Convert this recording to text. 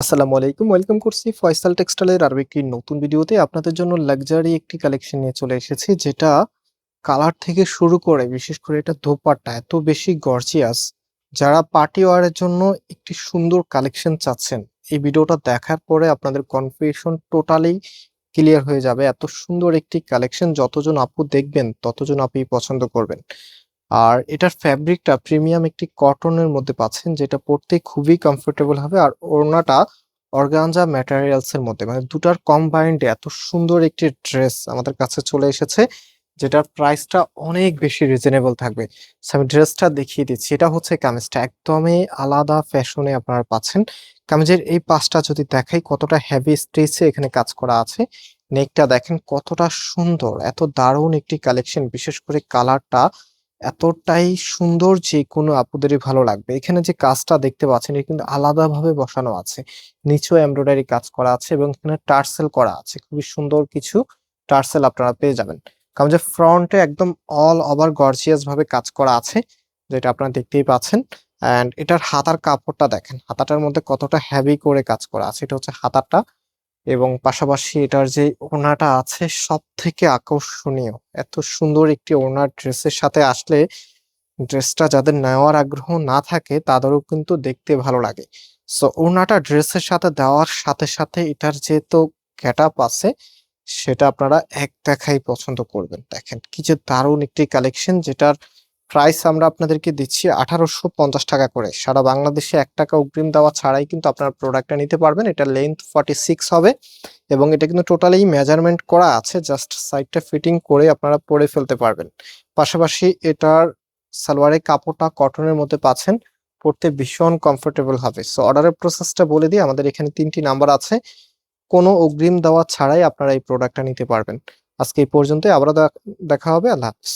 আসসালামু আলাইকুম, ওয়েলকাম করছি ফয়সাল টেক্সটাইলের আরও একটি নতুন ভিডিওতে। আপনাদের জন্য লাক্সারি একটি কালেকশন নিয়ে চলে এসেছি, যেটা কালার থেকে শুরু করে, বিশেষ করে এটা দোপাট্টা, এত বেশি গর্জিয়াস। যারা পার্টি ওয়ারের জন্য একটি সুন্দর কালেকশন চাচ্ছেন, এই ভিডিওটা দেখার পরে আপনাদের কনফিউশন টোটালি ক্লিয়ার হয়ে যাবে। এত সুন্দর একটি কালেকশন, যতজন আপু দেখবেন, ততজন আপনি পছন্দ করবেন। আর এটার ফ্যাব্রিকটা প্রিমিয়াম একটি কটনের মধ্যে পাচ্ছেন, যেটা পরতে খুবই কমফোর্টেবল হবে। আর ওড়নাটা অর্গানজা ম্যাটেরিয়ালস এর মধ্যে মানে দুটার কম্বাইন্ড এত সুন্দর একটি ড্রেস আমাদের কাছে চলে এসেছে, যেটার প্রাইসটা অনেক বেশি রিজনেবল থাকবে। আমি ড্রেসটা দেখিয়ে দিচ্ছি। এটা হচ্ছে কামিজটা, একদমই আলাদা ফ্যাশনে আপনারা পাচ্ছেন। কামিজের এই পাশটা যদি দেখাই, কতটা হেভি স্ট্রেচে এখানে কাজ করা আছে। নেকটা দেখেন কতটা সুন্দর, এত দারুণ একটি কালেকশন বিশেষ করে কালারটা এতটাই সুন্দর যে কোনো আপুদেরই ভালো লাগবে। এখানে যে কাজটা দেখতে পাচ্ছেন, এটা কিন্তু আলাদাভাবে বসানো আছে। নিচেও এমব্রয়ডারি কাজ করা আছে এবং এখানে টার্সেল করা আছে। খুবই সুন্দর কিছু টার্সেল আপনারা পেয়ে যাবেন। কারণ যে ফ্রন্টে একদম অল ওভার গর্জিয়াস ভাবে কাজ করা আছে, যেটা আপনারা দেখতেই পাচ্ছেন। অ্যান্ড এটার হাতার কাপড়টা দেখেন। হাতাটার মধ্যে কতটা হেভি করে কাজ করা আছে। এটা হচ্ছে হাতাটা। এবং পাশাপাশি এটার যে ওড়নাটা আছে সব থেকে আকর্ষণীয়। এত সুন্দর একটি ওড়নার ড্রেসের সাথে আসলে ড্রেসটা যাদের নেওয়ার আগ্রহ না থাকে তাদেরও কিন্তু দেখতে ভালো লাগে। সো ওড়নাটা ড্রেসের সাথে দেওয়ার সাথে সাথে এটার যে তো গেট আপ আছে, সেটা আপনারা এক দেখাই পছন্দ করবেন। দেখেন কি যে দারুণ একটি কালেকশন যেটার প্রাইস আমরা আপনাদেরকে দিচ্ছি আঠারোশো পঞ্চাশ টাকা করে। সারা বাংলাদেশে এক টাকা অগ্রিম দেওয়া ছাড়াই কিন্তু আপনার প্রোডাক্টটা নিতে পারবেন। এটা লেন্থ ফর্টি সিক্স হবে এবং এটা কিন্তু টোটালি মেজারমেন্ট করা আছে। জাস্ট সাইডটা ফিটিং করে আপনারা পরে ফেলতে পারবেন। পাশাপাশি এটার সালোয়ারের কাপড়টা কটনের মধ্যে পাচ্ছেন। পরতে ভীষণ কমফোর্টেবল হবে। সো অর্ডারের প্রসেসটা বলে দিই, আমাদের এখানে তিনটি নাম্বার আছে। কোনো অগ্রিম দেওয়া ছাড়াই আপনারা এই প্রোডাক্টটা নিতে পারবেন। আজকে এই পর্যন্ত আবার দেখা হবে। আল্লাহ হাফিজ।